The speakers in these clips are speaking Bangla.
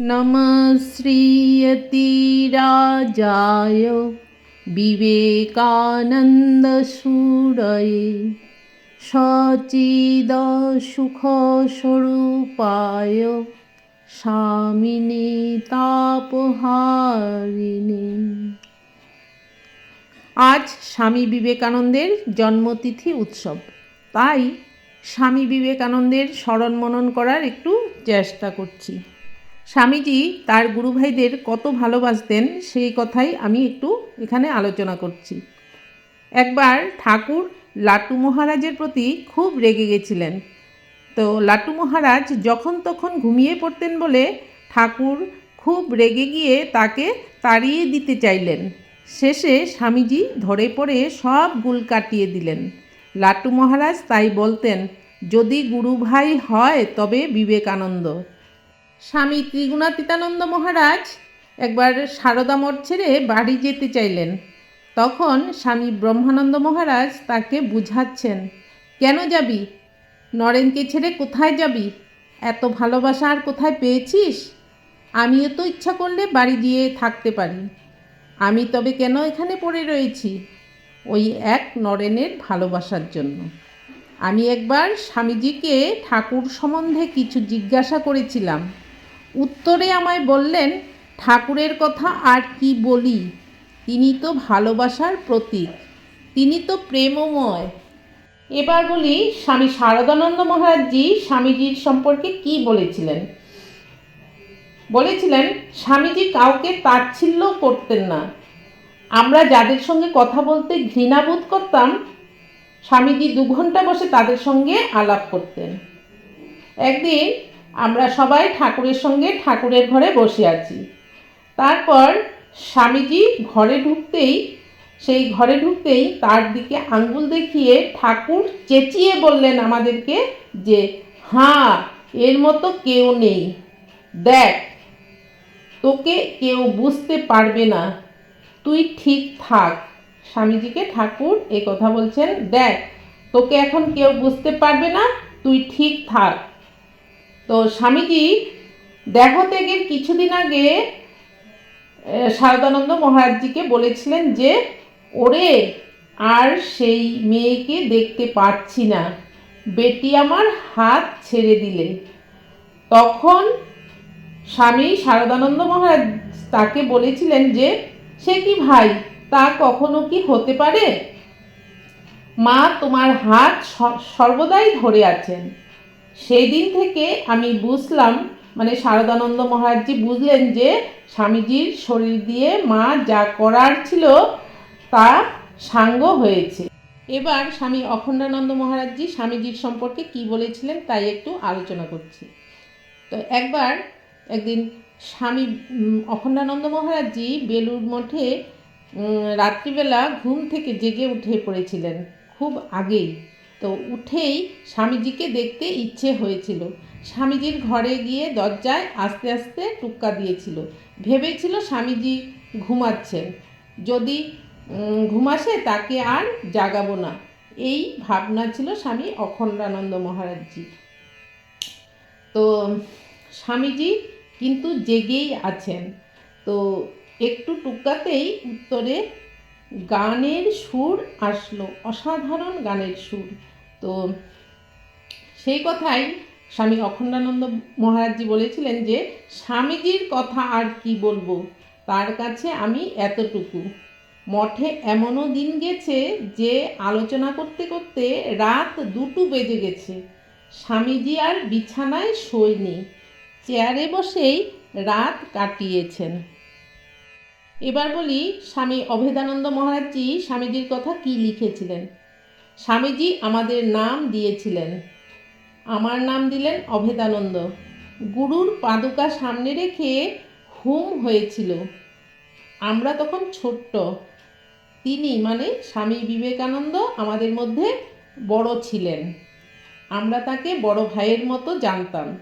नमः श्रीयतिराजाय विवेकानन्दसूरये सचिदसुखस्वरूपाय স্বামিনী তাপহারিণী আজ স্বামী বিবেকানন্দের জন্মতিথি উৎসব তাই স্বামী বিবেকানন্দের স্মরণ মনন করার একটু চেষ্টা করছি স্বামীজি তার গুরুভাইদের কত ভালোবাসতেন সেই কথাই আমি একটু এখানে আলোচনা করছি। একবার ঠাকুর লাটু মহারাজের প্রতি খুব রেগে গেছিলেন। তো লাটু মহারাজ যখন তখন ঘুমিয়ে পড়তেন বলে ঠাকুর খুব রেগে গিয়ে তাকে তাড়িয়ে দিতে চাইলেন। শেষে স্বামীজি ধরে পড়ে সব গুল কাটিয়ে দিলেন। লাটু মহারাজ তাই বলতেন, যদি গুরু ভাই হয় তবে বিবেকানন্দ। স্বামী ত্রিগুণাতীতানন্দ মহারাজ একবার সারদা মঠ ছেড়ে বাড়ি যেতে চাইলেন। তখন স্বামী ব্রহ্মানন্দ মহারাজ তাকে বুঝাচ্ছেন, কেন যাবি? নরেনকে ছেড়ে কোথায় যাবি? এত ভালোবাসা আর কোথায় পেয়েছিস? আমিও তো ইচ্ছা করলে বাড়ি গিয়ে থাকতে পারি। আমি তবে কেন এখানে পড়ে রয়েছি? ওই এক নরেনের ভালোবাসার জন্য। আমি একবার স্বামীজিকে ঠাকুর সম্বন্ধে কিছু জিজ্ঞাসা করেছিলাম। উত্তরে আমায় বললেন, ঠাকুরের কথা আর কি বলি? তিনি তো ভালোবাসার প্রতীক। তিনি তো প্রেমময়। এবার বলি, স্বামী শারদানন্দ মহারাজজি স্বামীজির সম্পর্কে কি বলেছিলেন? বলেছিলেন, স্বামীজি কাউকে তাচ্ছিল্য করতেন না। আমরা যাদের সঙ্গে কথা বলতে ঘৃণাবোধ করতাম, স্বামীজি দু ঘণ্টা বসে তাদের সঙ্গে আলাপ করতেন। একদিন আমরা সবাই ঠাকুরের সঙ্গে ঠাকুরের ঘরে বসে আছি। তারপর স্বামীজি ঘরে ঢুকতেই, সেই ঘরে ঢুকতেই তার দিকে আঙ্গুল দেখিয়ে ঠাকুর চেঁচিয়ে বললেন আমাদেরকে যে হ্যাঁ এর মতো কেউ নেই। দেখ, তোকে কেউ বুঝতে পারবে না। তুই ঠিক থাক। স্বামীজিকে ঠাকুর এ কথা বলছেন, দেখ, তোকে এখন কেউ বুঝতে পারবে না, তুই ঠিক থাক। তো স্বামীজি দেহ ত্যাগের কিছুদিন আগে শারদানন্দ মহারাজজিকে বলেছিলেন যে, ওরে, আর সেই মেয়েকে দেখতে পাচ্ছি না। বেটি আমার হাত ছেড়ে দিলে তখন স্বামী শারদানন্দ মহারাজ তাকে বলেছিলেন যে, সে কি ভাই? তা কখনো কি হতে পারে? মা, তোমার হাত সর্বদাই ধরে আছেন। সেই দিন থেকে আমি বুঝলাম মানে শারদানন্দ মহারাজজি বুঝলেন যে স্বামীজির শরীর দিয়ে মা যা করার ছিল তা সাঙ্গ হয়েছে। এবার স্বামী অখণ্ডানন্দ মহারাজজি স্বামীজির সম্পর্কে কি বলেছিলেন তাই একটু আলোচনা করছি। তো একবার একদিন স্বামী অখণ্ডানন্দ মহারাজজি বেলুর মঠে রাত্রিবেলা ঘুম থেকে জেগে উঠে পড়েছিলেন, খুব আগেই। তো উঠেই স্বামীজিকে দেখতে ইচ্ছে হয়েছিল। স্বামীজির ঘরে গিয়ে দরজায় আস্তে আস্তে টুক্কা দিয়েছিল। ভেবেছিল স্বামীজি ঘুমাচ্ছেন। যদি ঘুমাসে তাকে আর জাগাবো না। এই ভাবনা ছিল স্বামী অখণ্ডানন্দ মহারাজজি তো স্বামীজি কিন্তু জেগেই আছেন। তো একটু টুকাতেই উত্তরে গানের সুর আসলো, অসাধারণ গানের সুর। তো সেই কথাই স্বামী অখণ্ডানন্দ মহারাজজি বলেছিলেন যে, স্বামীজির কথা আর কি বলব? তার কাছে আমি এতটুকু। মঠে এমনও দিন গেছে যে, আলোচনা করতে করতে রাত দুটো বেজে গেছে। স্বামীজি আর বিছানায় শোয়নি চেয়ারে বসেই রাত কাটিয়েছেন। এবার বলি স্বামী অভেদানন্দ মহারাজজি স্বামীজির কথা কি লিখেছিলেন? স্বামীজি আমাদের নাম দিয়েছিলেন। আমার নাম দিলেন অভেদানন্দ। গুরুর পাদুকা সামনে রেখে হুম হয়েছিল। আমরা তখন ছোট্ট। তিনি মানে স্বামী বিবেকানন্দ আমাদের মধ্যে বড় ছিলেন। আমরা তাকে বড় ভাইয়ের মতো জানতাম।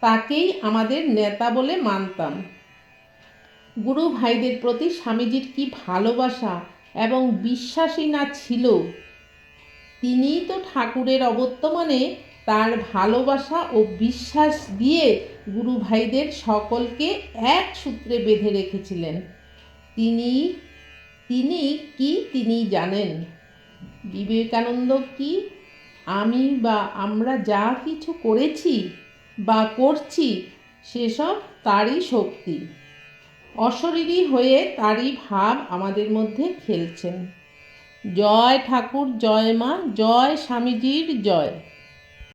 তাকেই আমাদের নেতা বলে মানতাম। গুরু ভাইদের প্রতি স্বামীজির কি ভালোবাসা এবং বিশ্বাসী না ছিল? তিনিই তো ঠাকুরের অবর্তমানে তার ভালোবাসা ও বিশ্বাস দিয়ে গুরু ভাইদের সকলকে এক সূত্রে বেঁধে রেখেছিলেন। তিনি তিনি কি তিনি জানেন? বিবেকানন্দ কি, আমি বা আমরা যা কিছু করেছি বা করছি, সেসব তারই শক্তি। অশরীরী হয়ে তারই ভাব আমাদের মধ্যে খেলছেন। জয় ঠাকুর জয় মা জয় স্বামীজির জয়।